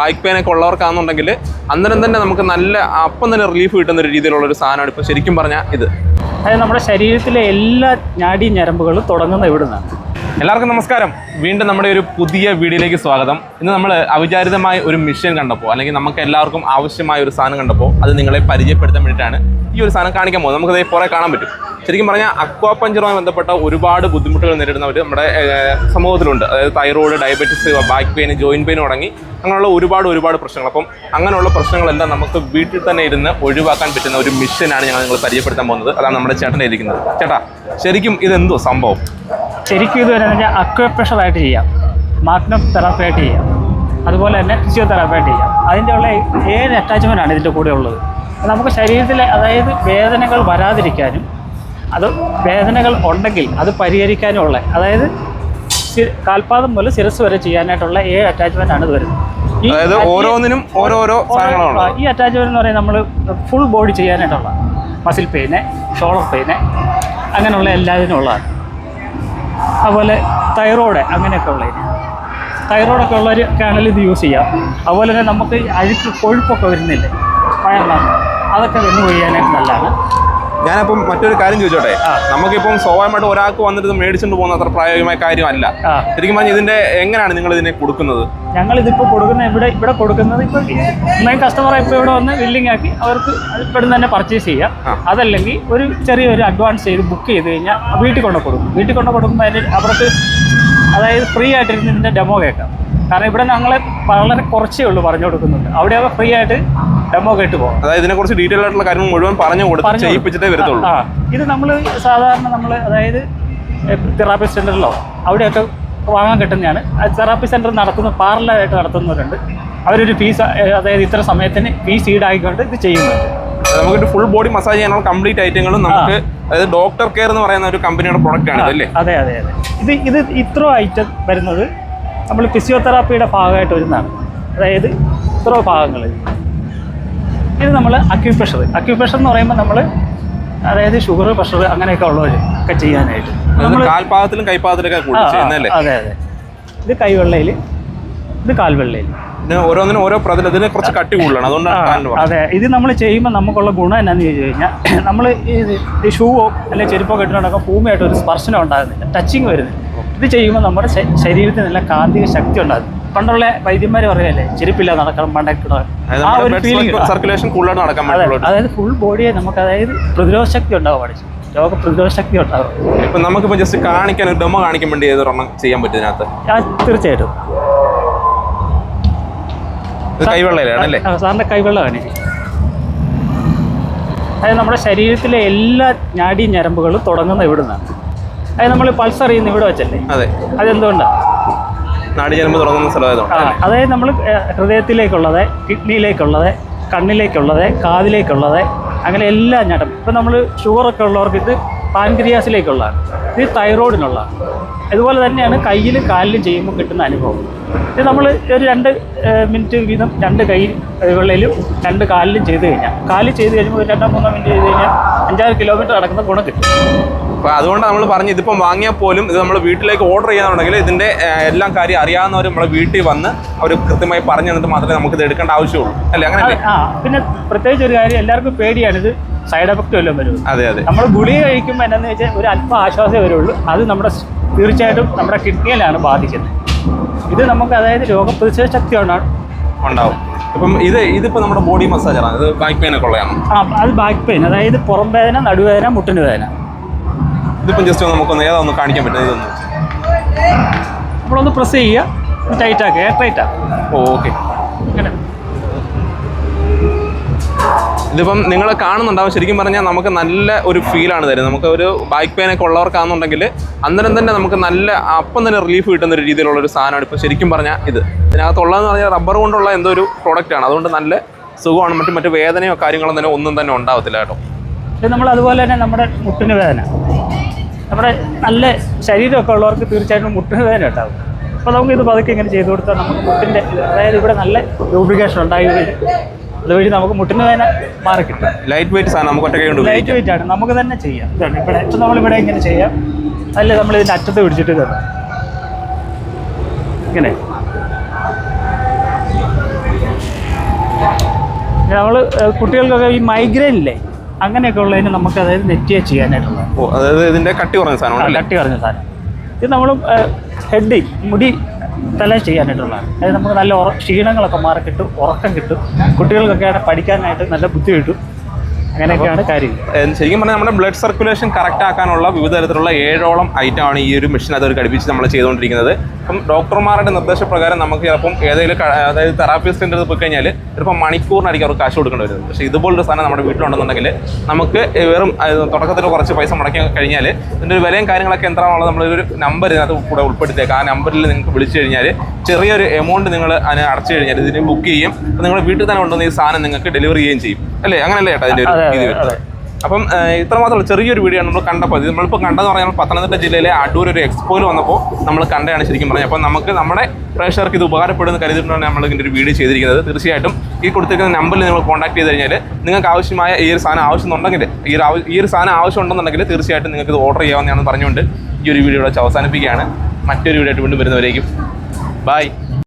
Back pain ഒക്കെ ഉള്ളവർക്കാണെന്നുണ്ടെങ്കിൽ അന്നേരം തന്നെ നമുക്ക് നല്ല അപ്പം തന്നെ റിലീഫ് കിട്ടുന്ന ഒരു രീതിയിലുള്ള ഒരു സാധനമാണ് ഇപ്പോൾ ശരിക്കും പറഞ്ഞാൽ ഇത്. അതായത് നമ്മുടെ ശരീരത്തിലെ എല്ലാ ഞാടി ഞരമ്പുകളും തുടങ്ങുന്ന ഇവിടുന്നാണ്. എല്ലാവർക്കും നമസ്കാരം. വീണ്ടും നമ്മുടെ ഒരു പുതിയ വീഡിയോയിലേക്ക് സ്വാഗതം. ഇന്ന് നമ്മൾ അവിചാരിതമായ ഒരു മിഷൻ കണ്ടപ്പോൾ അല്ലെങ്കിൽ നമുക്ക് എല്ലാവർക്കും ആവശ്യമായ ഒരു സാധനം കണ്ടപ്പോൾ അത് നിങ്ങളെ പരിചയപ്പെടുത്താൻ വേണ്ടിയിട്ടാണ് ഈ ഒരു സാധനം കാണിക്കാൻ പോകുന്നത്. നമുക്കത് പുറേ കാണാൻ പറ്റും. ശരിക്കും പറഞ്ഞാൽ അക്വാ പഞ്ചറുമായി ബന്ധപ്പെട്ട ഒരുപാട് ബുദ്ധിമുട്ടുകൾ നേരിടുന്നവർ നമ്മുടെ സമൂഹത്തിലുണ്ട്. അതായത് thyroid diabetes back pain joint pain തുടങ്ങി അങ്ങനെയുള്ള ഒരുപാട് ഒരുപാട് പ്രശ്നങ്ങൾ. അപ്പം അങ്ങനെയുള്ള പ്രശ്നങ്ങളെല്ലാം നമുക്ക് വീട്ടിൽ തന്നെ ഇരുന്ന് ഒഴിവാക്കാൻ പറ്റുന്ന ഒരു മിഷനാണ് ഞങ്ങൾ നിങ്ങൾ പരിചയപ്പെടുത്താൻ പോകുന്നത്. അതാണ് നമ്മുടെ ചേട്ടൻ ഇരിക്കുന്നത് ചേട്ടാ ശരിക്കും ഇതെന്തോ സംഭവം? ശരിക്കും ഇത് വരുന്നത് അക്വപ്രഷറായിട്ട് ചെയ്യാം. മാഗ്നം തെറാപ്പായിട്ട് ചെയ്യാം. അതുപോലെ തന്നെ ഫിസിയോതെറാപ്പി ആയിട്ട് ചെയ്യാം. അതിന്റെ ഉള്ള ഏഴ് ആണ് ഇതിന്റെ കൂടെ ഉള്ളത്. നമുക്ക് ശരീരത്തിലെ അതായത് വേദനകൾ വരാതിരിക്കാനും അത് വേദനകൾ ഉണ്ടെങ്കിൽ അത് പരിഹരിക്കാനുള്ള അതായത് കാൽപാദം മുതൽ ശിരസ് വരെ ചെയ്യാനായിട്ടുള്ള ഏഴ് അറ്റാച്ച്മെന്റ് ആണ് ഇത് വരുന്നത്. അതായത് ഓരോന്നിനും ഓരോരോ സാധനങ്ങളാണ് ഈ അറ്റാച്ച്മെന്റ് എന്ന് പറയുന്നത് നമ്മൾ ഫുൾ ബോഡി ചെയ്യാനായിട്ടുള്ള മസിൽ പെയിന് ഷോൾഡർ പെയിന് അങ്ങനെയുള്ള എല്ലാത്തിനും ഉള്ളതാണ് അതുപോലെ തൈറോയ്ഡ് അങ്ങനെയൊക്കെ ഉള്ളതിന്. തൈറോയ്ഡൊക്കെ കാനൽ ഇത് യൂസ് ചെയ്യാം. അതുപോലെ തന്നെ നമുക്ക് അഴുക്ക് കൊഴുപ്പൊക്കെ വരുന്നില്ലേ? പഴം അതൊക്കെ വന്നു കഴിയാനായിട്ട് നല്ലതാണ്. ഞാനപ്പം മറ്റൊരു കാര്യം ചോദിച്ചോട്ടെ. നമുക്കിപ്പം സ്വാഭാവികമായിട്ട് ഒരാൾക്ക് വന്നിട്ട് മേടിച്ചുകൊണ്ട് പോകുന്ന അത്ര പ്രായോഗികമായ കാര്യമല്ല. ശരിക്കും പറഞ്ഞാൽ ഇതിന്റെ എങ്ങനെയാണ് നിങ്ങൾ ഇതിനെ കൊടുക്കുന്നത്? ഞങ്ങൾ ഇതിപ്പോ കൊടുക്കുന്ന ഇവിടെ ഇവിടെ കൊടുക്കുന്നത് ഇപ്പോൾ ഒന്നെങ്കിൽ കസ്റ്റമർ ഇപ്പോൾ ഇവിടെ വന്ന് ബില്ലിംഗ് ആക്കി അവർക്ക് ഇവിടുന്ന് തന്നെ പർച്ചേസ് ചെയ്യാം. അതല്ലെങ്കിൽ ഒരു ചെറിയൊരു അഡ്വാൻസ് ചെയ്ത് ബുക്ക് ചെയ്ത് കഴിഞ്ഞാൽ വീട്ടിൽ കൊണ്ട് കൊടുക്കും വീട്ടിൽ കൊണ്ട് കൊടുക്കുമ്പോൾ അതിന് അവർക്ക് അതായത് ഫ്രീ ആയിട്ടിരുന്ന് ഇതിന്റെ ഡെമോ കേൾക്കാം. കാരണം ഇവിടെ ഞങ്ങളെ വളരെ കുറച്ചേ ഉള്ളൂ പറഞ്ഞു കൊടുക്കുന്നുണ്ട്. അവിടെ അവ ഫ്രീ ആയിട്ട് ഡെമോ കേട്ട് പോകാം അതായത് ഇതിനെ കുറിച്ച് ഡീറ്റെയിൽ ആയിട്ടുള്ള കാര്യങ്ങൾ മുഴുവൻ പറഞ്ഞു കൊടുത്ത്. ചെയ്യിപ്പിച്ചിട്ടേ വരത്തുള്ളൂ. ആ ഇത് നമ്മൾ സാധാരണ നമ്മൾ അതായത് തെറാപ്പി സെന്ററിലോ അവിടെയൊക്കെ വാങ്ങാൻ കിട്ടുന്നതാണ്. തെറാപ്പി സെന്റർ നടത്തുന്ന പാർലറായിട്ട് നടത്തുന്നവരുണ്ട്. അവരൊരു ഫീസ് അതായത് ഇത്ര സമയത്തിന് ഫീസ് ഈടാക്കിക്കൊണ്ട് ഇത് ചെയ്യുന്നുണ്ട്. നമുക്കൊരു ഫുൾ ബോഡി മസാജ് ചെയ്യാനുള്ള കംപ്ലീറ്റ് ഐറ്റങ്ങളും നമുക്ക് അതായത് ഡോക്ടർ കെയർ എന്ന് പറയുന്ന ഒരു കമ്പനിയുടെ പ്രൊഡക്റ്റ് ആണ് അല്ലേ? അതെ അതെ അതെ. ഇത് ഇത് ഇത്രയും ഐറ്റം വരുന്നത് നമ്മൾ ഫിസിയോതെറാപ്പിയുടെ ഭാഗമായിട്ട് വരുന്നതാണ്. അതായത് ഇത്ര ഭാഗങ്ങൾ. ഇത് നമ്മൾ അക്യുപ്രഷർ അക്യുപ്രഷർ എന്ന് പറയുമ്പോൾ നമ്മൾ അതായത് ഷുഗർ പ്രഷർ അങ്ങനെയൊക്കെ ഉള്ളവർ ഒക്കെ ചെയ്യാനായിട്ട്. നമ്മൾ കാൽപാദത്തിലും കൈപാദത്തിലൊക്കെ അതെ അതെ. ഇത് കൈവെള്ളയിൽ ഇത് കാൽവെള്ളയിൽ. ഓരോന്നിനും ഓരോ കുറച്ച് കട്ടി കൂടുതലാണ്. അതുകൊണ്ടാണ് അതെ. ഇത് നമ്മൾ ചെയ്യുമ്പോൾ നമുക്കുള്ള ഗുണം എന്നാന്ന് ചോദിച്ചു കഴിഞ്ഞാൽ നമ്മൾ ഈ ഷൂവോ അല്ലെങ്കിൽ ചെരുപ്പോ കെട്ടിനോടൊക്കെ ഭൂമിയായിട്ട് ഒരു സ്പർശനം ഉണ്ടാകുന്നില്ല. ടച്ചിങ് വരുന്നില്ല. ഇത് ചെയ്യുമ്പോൾ നമ്മുടെ ശരീരത്തിന് നല്ല കാന്തിക ശക്തി ഉണ്ടാകും. പണ്ടുള്ള വൈദ്യന്മാർ പറയല്ലേ ചെരുപ്പില്ല നടക്കണം പണ്ടൊക്കെ സർക്കുലേഷൻ നടക്കാൻ അതായത് ഫുൾ ബോഡിയെ നമുക്ക് അതായത് പ്രതിരോധ ശക്തി ഉണ്ടാവും പഠിച്ചു രോഗ പ്രതിരോധ ശക്തി ഉണ്ടാവും. ഇപ്പൊ നമുക്കിപ്പോ ജസ്റ്റ് കാണിക്കാൻ ഒരു ഡെമോ കാണിക്കാൻ വേണ്ടി ഏതൊരെണ്ണം ചെയ്യാൻ പറ്റും ഇതിനകത്ത് തീർച്ചയായിട്ടും. സാറിന്റെ കൈവെള്ളമാണ് അതായത് നമ്മുടെ ശരീരത്തിലെ എല്ലാ ഞാടി ഞരമ്പുകളും തുടങ്ങുന്ന ഇവിടുന്നാണ്. അതായത് നമ്മൾ പൾസർ അറിയുന്ന ഇവിടെ വെച്ചല്ലേ? അതെ. അതെന്തുകൊണ്ടാണ് നാടി ജന്മ തുടങ്ങുന്ന സ്ഥലമായതുകൊണ്ട്. അതായത് നമ്മൾ ഹൃദയത്തിലേക്കുള്ളത് കിഡ്നിയിലേക്കുള്ളത് കണ്ണിലേക്കുള്ളത് കാതിലേക്കുള്ളത് അങ്ങനെ എല്ലാ ഞാട്ടം ഇപ്പം നമ്മൾ ഷുഗറൊക്കെ ഉള്ളവർക്ക് ഇത് പാൻക്രിയാസിലേക്കുള്ളതാണ്. ഇത് തൈറോയിഡിനുള്ളതാണ്. അതുപോലെ തന്നെയാണ് കയ്യിലും കാലിലും ചെയ്യുമ്പോൾ കിട്ടുന്ന അനുഭവം. ഇത് നമ്മൾ ഒരു രണ്ട് മിനിറ്റ് വീതം രണ്ട് കൈകളിലും രണ്ട് കാലിലും ചെയ്ത് കഴിഞ്ഞാൽ കാലിൽ ചെയ്ത് കഴിയുമ്പോൾ ഒരു രണ്ടോ മൂന്നോ മിനിറ്റ് ചെയ്ത് കഴിഞ്ഞാൽ അഞ്ചാറ് കിലോമീറ്റർ നടക്കുന്ന ഗുണം കിട്ടും. അപ്പൊ അതുകൊണ്ട് നമ്മൾ പറഞ്ഞ് ഇതിപ്പം വാങ്ങിയാൽ പോലും ഇത് നമ്മൾ വീട്ടിലേക്ക് ഓർഡർ ചെയ്യാന്നുണ്ടെങ്കിൽ ഇതിന്റെ എല്ലാം കാര്യം അറിയാവുന്നവർ നമ്മളെ വീട്ടിൽ വന്ന് അവർ കൃത്യമായി പറഞ്ഞു തന്നിട്ട് മാത്രമേ നമുക്ക് ഇത് എടുക്കേണ്ട ആവശ്യമുള്ളൂ. അല്ലേ? അങ്ങനെ ആ പിന്നെ പ്രത്യേകിച്ച് ഒരു കാര്യം എല്ലാവർക്കും പേടിയാണ് ഇത് സൈഡ് എഫക്റ്റ് വല്ലതും വരും. അതെ അതെ. നമ്മൾ ഗുളിക കഴിക്കുമ്പോൾ എന്നു വെച്ചാൽ ഒരു അല്പം ആശ്വാസമേ വരുള്ളൂ. അത് നമ്മുടെ തീർച്ചയായിട്ടും നമ്മുടെ കിഡ്നിയിലാണ് ബാധിക്കുന്നത്. ഇത് നമുക്ക് അതായത് രോഗപ്രതിരോധ ശക്തി ഉണ്ടാവും. ഉണ്ടാവും ഇപ്പം ഇത് ഇതിപ്പോ നമ്മുടെ ബോഡി മസാജറാണ് ഇത് ബാക്ക് പെയിൻ ഒക്കെ ഉള്ളതാണ്. ആ അത് ബാക്ക് പെയിൻ അതായത് പുറം വേദന നടുവേദന മുട്ടിന് വേദന. ഇതിപ്പം ജസ്റ്റ് നമുക്കൊന്ന് ഏതാ ഒന്ന് കാണിക്കാൻ പറ്റുന്നത് ഇതൊന്ന് നമ്മളൊന്ന് പ്രസ് ചെയ്യുക. ടൈറ്റ് ആക്കുക. എയർ ടൈറ്റ് ആക്കുക. ഓക്കെ ഇതിപ്പം നിങ്ങൾ കാണുന്നുണ്ടാവും. ശരിക്കും പറഞ്ഞാൽ നമുക്ക് നല്ല ഒരു ഫീലാണ് തരുന്നത്. നമുക്ക് ഒരു ബാക്ക് പെയിൻ ഒക്കെ ഉള്ളവർക്കാണെന്നുണ്ടെങ്കിൽ അന്നേരം തന്നെ നമുക്ക് നല്ല അപ്പം തന്നെ റിലീഫ് കിട്ടുന്ന ഒരു രീതിയിലുള്ള ഒരു സാധനമാണ് ഇപ്പോൾ ശരിക്കും പറഞ്ഞാൽ ഇത്. ഇതിനകത്തുള്ളതെന്ന് പറഞ്ഞാൽ റബ്ബർ കൊണ്ടുള്ള എന്തോ ഒരു പ്രോഡക്റ്റ് ആണ്. അതുകൊണ്ട് നല്ല സുഖമാണ്. മറ്റു മറ്റു വേദനയോ കാര്യങ്ങളോ തന്നെ ഒന്നും തന്നെ ഉണ്ടാവത്തില്ല കേട്ടോ. നമ്മൾ അതുപോലെ തന്നെ നമ്മുടെ മുട്ടിന് വേദന. നമ്മുടെ നല്ല ശരീരമൊക്കെ ഉള്ളവർക്ക് തീർച്ചയായിട്ടും മുട്ടിന് വേദന ഉണ്ടാവും. അപ്പോൾ നമുക്ക് ഇത് പതുക്കെ ഇങ്ങനെ ചെയ്തു കൊടുത്താൽ നമുക്ക് മുട്ടിന്റെ അതായത് ഇവിടെ നല്ല ലൂബ്രിക്കേഷൻ ഉണ്ടായി അതുവഴി നമുക്ക് മുട്ടിന് വേദന മാറി കിട്ടും. ലൈറ്റ് വെയിറ്റ് സാധനം നമുക്ക് ഒറ്റ ലൈറ്റ് വെയിറ്റ് ആണ്. നമുക്ക് തന്നെ ചെയ്യാം. ഇതാണ് ഇവിടെ ഇപ്പം നമ്മളിവിടെ ഇങ്ങനെ ചെയ്യാം. അല്ല നമ്മൾ ഇതിന്റെ അറ്റത്ത് പിടിച്ചിട്ട് തരാം ഇങ്ങനെ. നമ്മൾ കുട്ടികൾക്കൊക്കെ ഈ മൈഗ്രെയിൻ ഇല്ലേ? അങ്ങനെയൊക്കെ ഉള്ളതിന് നമുക്ക് അതായത് നെറ്റിയെ ചെയ്യാനായിട്ടുള്ളത്. ഓ അതായത് ഇതിന്റെ കട്ടി കുറഞ്ഞ സാധനം കട്ടി കുറഞ്ഞ സാധനം. ഇത് നമ്മൾ ഹെഡ് മുടി തല ചെയ്യാനായിട്ടുള്ളതാണ്. അതായത് നമുക്ക് നല്ല ക്ഷീണങ്ങളൊക്കെ മാറി കിട്ടും ഉറക്കം കിട്ടും. കുട്ടികൾക്കൊക്കെ പഠിക്കാനായിട്ട് നല്ല ബുദ്ധി കിട്ടും അങ്ങനെയൊക്കെയാണ് കാര്യം. ശരിക്കും പറഞ്ഞാൽ നമ്മുടെ ബ്ലഡ് സർക്കുലേഷൻ കറക്റ്റ് ആക്കാനുള്ള വിവിധ തരത്തിലുള്ള ഏഴോളം ഐറ്റം ആണ് ഈ ഒരു മെഷീൻ അതൊരു ഘടിപ്പിച്ച് നമ്മൾ ചെയ്തുകൊണ്ടിരിക്കുന്നത്. അപ്പം ഡോക്ടർമാരുടെ നിർദ്ദേശപ്രകാരം നമുക്ക് ചിലപ്പം ഏതെങ്കിലും അതായത് തെറാപ്പിസ്റ്റിന്റെ അടുത്ത് പോയി കഴിഞ്ഞാൽ ചിലപ്പോൾ മണിക്കൂറിനായിരിക്കും അവർക്ക് കാശ് കൊടുക്കേണ്ടി വരുന്നത് പക്ഷേ ഇതുപോലൊരു സാധനം നമ്മുടെ വീട്ടിലുണ്ടെന്നുണ്ടെങ്കിൽ നമുക്ക് വെറും തുടക്കത്തിൽ കുറച്ച് പൈസ മുടക്കി കഴിഞ്ഞാൽ ഇതിന്റെ ഒരു വിലയും കാര്യങ്ങളൊക്കെ എന്താണെന്നുള്ളത് നമ്മളൊരു നമ്പർ ഇതിനകത്ത് കൂടെ ഉൾപ്പെടുത്തിയേക്കാം. ആ നമ്പറിൽ നിങ്ങൾക്ക് വിളിച്ചു കഴിഞ്ഞാൽ ചെറിയൊരു എമൗണ്ട് നിങ്ങൾ അതിന് അടച്ചു കഴിഞ്ഞാൽ ഇതിന് ബുക്ക് ചെയ്യും. അപ്പോൾ നിങ്ങളുടെ വീട്ടിൽ തന്നെ കൊണ്ടുവന്ന് ഈ സാധനം നിങ്ങൾക്ക് ഡെലിവറി ചെയ്യുകയും ചെയ്യും. അല്ലേ? അങ്ങനല്ലേ ചേട്ടാ അതിന്റെ ഒരു രീതി വരുന്നത്? അപ്പം ഇത്രമാത്രമുള്ള ചെറിയൊരു വീഡിയോ ആണ് നമ്മൾ കണ്ടപ്പോൾ. ഇത് നമ്മളിപ്പോൾ കണ്ടെന്ന് പറഞ്ഞാൽ പത്തനംതിട്ട ജില്ലയിലെ അടൂർ ഒരു എക്സ്പോയിൽ വന്നപ്പോൾ നമ്മൾ കണ്ടതാണ് ശരിക്കും പറഞ്ഞത് അപ്പോൾ നമുക്ക് നമ്മുടെ പ്രേക്ഷകർക്ക് ഇത് ഉപകാരപ്പെടുന്ന കരുതിയിട്ടാണ് നമ്മൾ ഇതിന്റെ ഒരു വീഡിയോ ചെയ്തിരിക്കുന്നത്. തീർച്ചയായിട്ടും ഈ കൊടുത്തിരിക്കുന്ന നമ്പറിൽ നിങ്ങൾ കോൺടാക്ട് ചെയ്ത് കഴിഞ്ഞാൽ നിങ്ങൾക്ക് ആവശ്യമായ ഈ ഒരു സാധനം ആവശ്യമുണ്ടെങ്കിൽ ഈ ഒരു ഈ ഒരു സാധനം ആവശ്യമുണ്ടെന്നുണ്ടെങ്കിൽ തീർച്ചയായിട്ടും നിങ്ങൾക്ക് ഇത് ഓർഡർ ചെയ്യാവുന്നതാണെന്ന് പറഞ്ഞുകൊണ്ട് ഈ ഒരു വീഡിയോ ഇവിടെ അവസാനിപ്പിക്കുകയാണ്. മറ്റൊരു വീഡിയോ ആയിട്ട് വീണ്ടും വരുന്നവരേക്കും. ബൈ